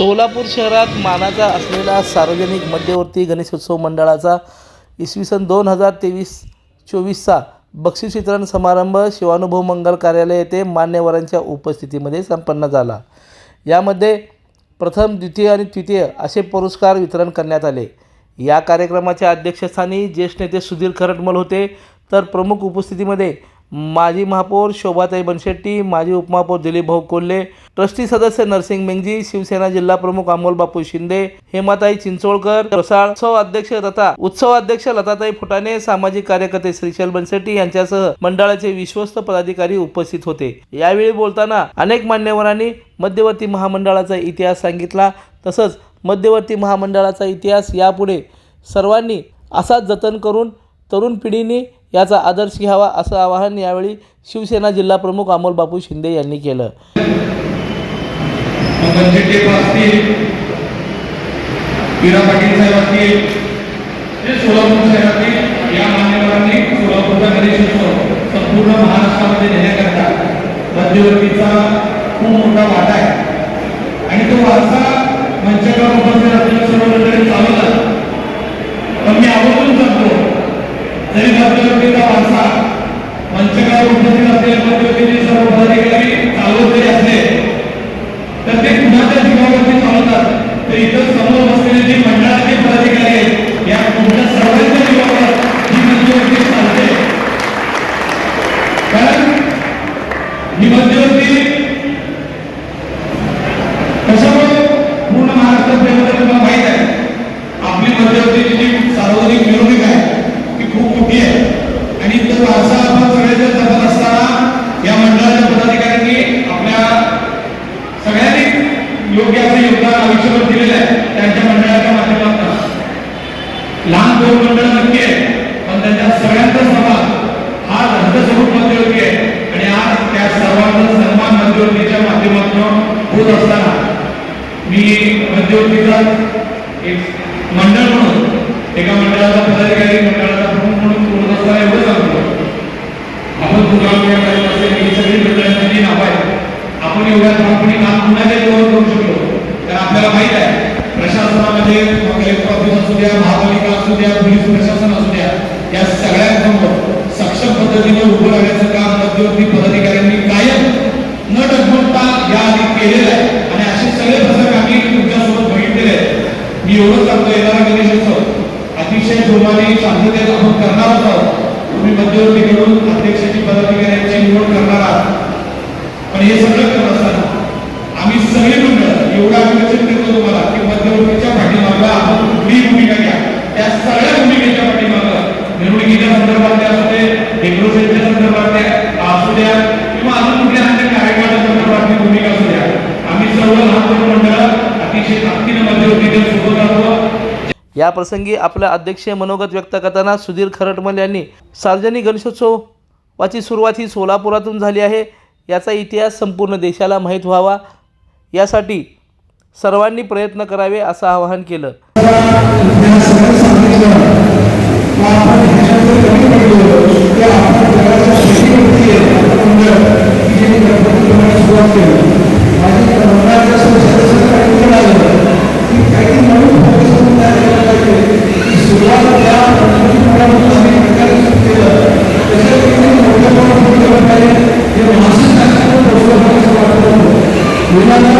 सोलापूर शहरात मानाचा असलेला सार्वजनिक मध्यवर्ती गणेशोत्सव मंडळाचा इसवी सन दोन हजार तेवीस चोवीसचा बक्षीस वितरण समारंभ शिवानुभव मंगल कार्यालय येथे मान्यवरांच्या उपस्थितीमध्ये संपन्न झाला. यामध्ये प्रथम द्वितीय आणि तृतीय असे पुरस्कार वितरण करण्यात आले. या कार्यक्रमाच्या अध्यक्षस्थानी ज्येष्ठ नेते सुधीर खरटमल होते. तर प्रमुख उपस्थितीमध्ये माजी महापौर शोभाताई बनशेट्टी माजी उपमहापौर दिलीप भाऊ कोल्हे ट्रस्टी सदस्य नरसिंग मेंगजी शिवसेना जिल्हा प्रमुख अमोल बापू शिंदे हेमाताई चिंचोळकर रसाळ उत्सव अध्यक्ष तथा उत्सव अध्यक्ष लताताई फुटाणे सामाजिक कार्यकर्ते श्रीशैल बनशेट्टी यांच्यासह मंडळाचे विश्वस्त पदाधिकारी उपस्थित होते. यावेळी बोलताना अनेक मान्यवरांनी मध्यवर्ती महामंडळाचा इतिहास सांगितला तसंच मध्यवर्ती महामंडळाचा इतिहास यापुढे सर्वांनी असाच जतन करून तरुण पिढीने याचा आदर्श घ्यावा असं आवाहन यावेळी शिवसेना जिल्हाप्रमुख अमोल बापू शिंदे यांनी केलं. संपूर्ण महाराष्ट्रामध्ये नेण्याकरता मध्यवर्तीचा खूप मोठा वाटा आहे. आणि तो वारसा मंचकावर उपस्थित असलेल्या सर्व मंडळी चालवतात पण मी आवर्जून सांगतो जरी मध्यवर्तीचा वारसा मंचकावर उपस्थित असलेल्या मध्यवर्तीचे सर्व पदाधिकारी चालवत जरी असले तर ते कुणाच्या जीवावरती चालवतात तर इथं समोर बसलेले जे मंडळाचे पदाधिकारी आहेत या तुमच्या सर्वांच्या जीवावर ही मध्यवर्ती चालते कारण ही मध्यवर्ती कशामुळे पूर्ण महाराष्ट्रात फिरवते तुम्हाला माहीत आहे आपली मध्यवर्तीची जी सार्वजनिक मिरवणूक आहे ती खूप मोठी आहे आणि तो वारसा आपण सगळेजण जपत असताना या मंडळाच्या पदाधिकाऱ्यांनी आपल्या सगळ्यांनी योग्य असं योगदान आयुष्यभर दिलेलं आहे त्यांच्या मंडळाच्या माध्यमातून लहान दोन मंडळ नक्की आहे पण त्यांच्या सगळ्यांचा सहभाग हा धर्मस्वरूप मध्यवर्ती आहे आणि आज त्या सर्वांचा सन्मान मध्यवर्तीच्या माध्यमातून होत असताना मी मध्यवर्तीचा एक मंडळ म्हणून एका मंडळाचा पदाधिकारी मंडळाचा प्रमुख म्हणून पूर्ण असताना एवढं सांगतो. आपण पुन्हा सगळी मंडळांची नाव आहे आपण एवढ्या ठामपणे काम कुणाच्या जीवावर करू शकतो तर आपल्याला माहीत आहे प्रशासनामध्ये कलेक्टर ऑफिस असू द्या महापालिका असू द्या पोलीस प्रशासन असू द्या या सगळ्यांसमोर सक्षम पद्धतीने उभं राहण्याचं काम मध्यवर्ती पदाधिकाऱ्यांनी कायम न डगमगता या आधी केलेलं आहे. आणि असे सगळे प्रसंग तुमच्यासोबत बघितलेले आहेत मी एवढं सांगतो येणारा गणेश गणेशोत्सव अतिशय जोमाने शांततेत आपण करणार आहोत तुम्ही मध्यवर्तीकडून अध्यक्षाची पदाधिकाऱ्यांची निवड करणार आहात. पण हे सगळं करत असताना आम्ही सगळे मंडळ एवढा विकसित करतो तुम्हाला की मध्यवर्तीच्या पाठीमागला आपण कुठलीही भूमिका घ्या. त्या सगळ्या भूमिकेच्या पाठीमागं निवडणुकीच्या संदर्भात असू दे डेकोरेशनच्या संदर्भात असू द्या किंवा अजून कुठल्या अन्य कार्यक्रमाच्या संदर्भातली भूमिका असू द्या आम्ही सर्व लहान तरुण मंडळ अतिशय ताकदीनं मध्यवर्तीच्या सोबत आहोत या प्रसंगी आपल्या अध्यक्षीय मनोगत व्यक्त करताना सुधीर खरटमल यांनी सार्वजनिक गणेशोत्सवाची सुरुवात ही सोलापुरातून झाली आहे. याचा इतिहास संपूर्ण देशाला माहीत व्हावा. यासाठी सर्वांनी प्रयत्न करावे असं आवाहन केलं Amen.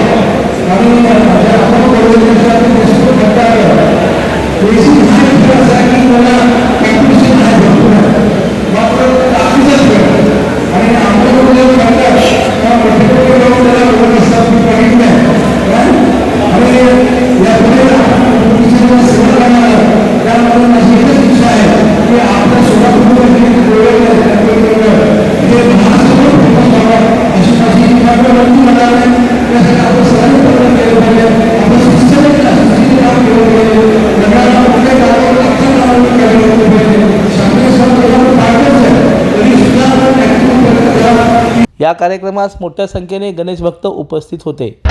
या कार्यक्रमास मोठ्या संख्येने गणेश भक्त उपस्थित होते.